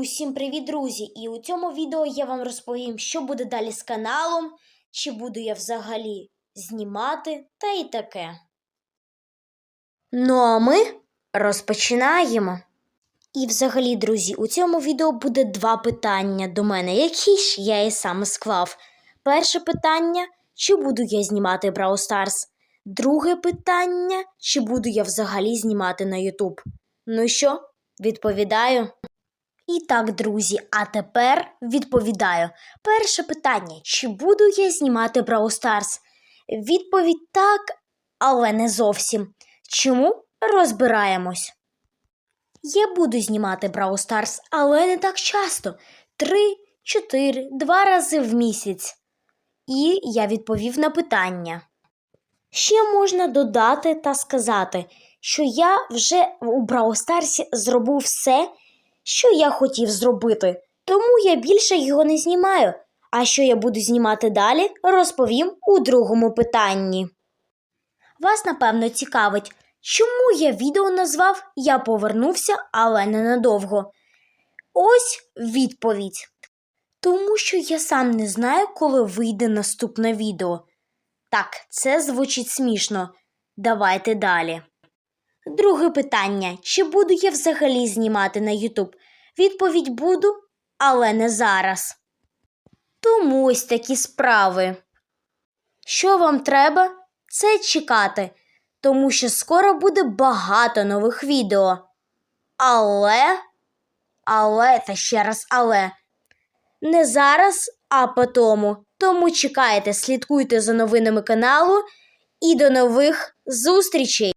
Усім привіт, друзі! І у цьому відео я вам розповім, що буде далі з каналом, чи буду я взагалі знімати та і таке. Ну а ми розпочинаємо. І взагалі, друзі, у цьому відео буде два питання до мене, які ж я і саме склав. Перше питання: чи буду я знімати Brawl Stars? Друге питання: чи буду я взагалі знімати на YouTube? Ну що, відповідаю? І так, друзі, а тепер відповідаю. Перше питання: чи буду я знімати Brawl Stars? Відповідь так, але не зовсім. Чому розбираємось? Я буду знімати Brawl Stars, але не так часто. Три, чотири, два рази в місяць. І я відповів на питання. Ще можна додати та сказати, що я вже у Brawl Stars зробив все, що я хотів зробити, тому я більше його не знімаю. А що я буду знімати далі, розповім у другому питанні. Вас, напевно, цікавить, чому я відео назвав Я повернувся, але ненадовго. Ось відповідь. Тому що я сам не знаю, коли вийде наступне відео. Так, це звучить смішно. Давайте далі. Друге питання: чи буду я взагалі знімати на YouTube? Відповідь буду, але не зараз. Тому ось такі справи. Що вам треба? Це чекати, тому що скоро буде багато нових відео. Але, але та ще раз але. Не зараз, а потому. Тому чекайте, слідкуйте за новинами каналу і до нових зустрічей!